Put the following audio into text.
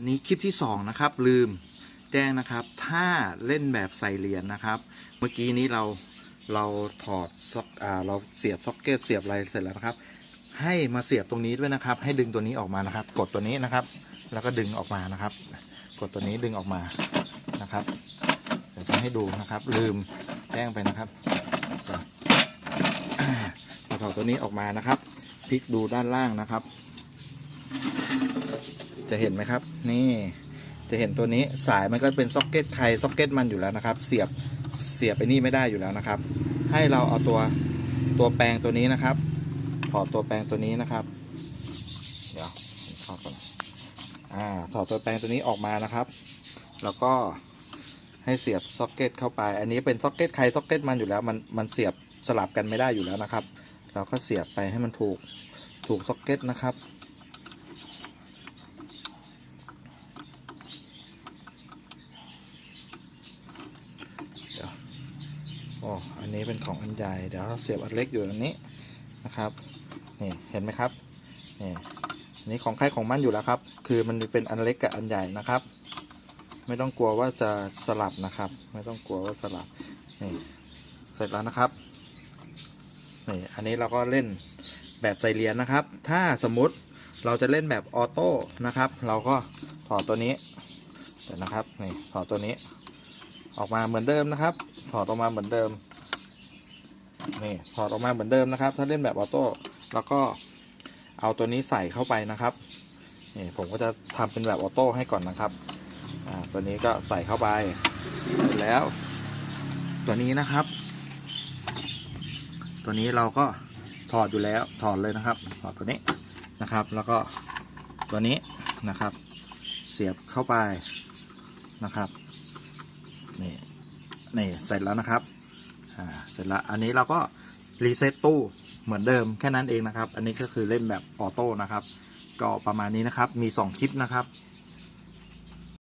อันนี้คลิปที่สองนะครับ ลืมแจ้งนะครับ ถ้าเล่นแบบใส่เหรียญนะครับ เมื่อกี้นี้เราเราถอดซ็อกอ่าเราเสียบซ็อกเก็ตเสียบอะไรเสร็จแล้วนะครับ ให้มาเสียบตรงนี้ด้วยนะครับ ให้ดึงตัวนี้ออกมานะครับ กดตัวนี้นะครับ แล้วก็ดึงออกมานะครับ กดตัวนี้ดึงออกมานะครับเดี๋ยวจะให้ดูนะครับ ลืมแจ้งไปนะครับถอดตัวนี้ออกมานะครับพลิกดูด้านล่างนะครับ จะเห็นไหมครับ นี่จะเห็นตัวนี้สายมันก็เป็นซ็อกเก็ตใครซ็อกเก็ตมันอยู่แล้วนะครับ เสียบเสียบไปนี่ไม่ได้อยู่แล้วนะครับ ให้เราเอาตัวตัวแปลงตัวนี้นะครับถอดตัวแปลงตัวนี้นะครับ เดี๋ยวถอดก่อนอ่าถอดตัวแปลงตัวนี้ออกมานะครับ แล้วก็ให้เสียบซ็อกเก็ตเข้าไป อันนี้เป็นซ็อกเก็ตใครซ็อกเก็ตมันอยู่แล้วมันมันเสียบสลับกันไม่ได้อยู่แล้วนะครับ เราก็เสียบไปให้มันถูกถูกซ็อกเก็ตนะครับ เดี๋ยวโอ้อันนี้เป็นของอันใหญ่เดี๋ยวเราเสียบอันเล็กอยู่ตรงนี้นะครับนี่เห็นไหมครับนี่อันนี้ของใครของมันอยู่แล้วครับ คือมันเป็นอันเล็กกับอันใหญ่นะครับ ไม่ต้องกลัวว่าจะสลับนะครับ ไม่ต้องกลัวว่าสลับนี่เสร็จแล้วนะครับนี่อันนี้เราก็เล่นแบบใส่เหรียญนะครับ ถ้าสมมุติเราจะเล่นแบบออโต้นะครับ เราก็ถอดตัวนี้เดี๋ยวนะครับนี่ถอดตัวนี้ ออกมาเหมือนเดิมนะครับ ถอดออกมาเหมือนเดิม นี่ ถอดออกมาเหมือนเดิมนะครับ ถ้าเล่นแบบออโต้ แล้วก็เอาตัวนี้ใส่เข้าไปนะครับ นี่ผมก็จะทำเป็นแบบออโต้ให้ก่อนนะครับ อ่า ตัวนี้ก็ใส่เข้าไปเสร็จแล้ว ตัวนี้นะครับ ตัวนี้เราก็ถอดอยู่แล้ว ถอดเลยนะครับ ถอดตัวนี้นะครับ แล้วก็ตัวนี้นะครับ เสียบเข้าไปนะครับ นี่เสร็จแล้วนะครับอ่าเสร็จแล้วอันนี้เราก็รีเซ็ตตู้เหมือนเดิมแค่นั้นเองนะครับ อันนี้ก็คือเล่นแบบออโต้นะครับ ก็ประมาณนี้นะครับมี 2 คลิปนะครับ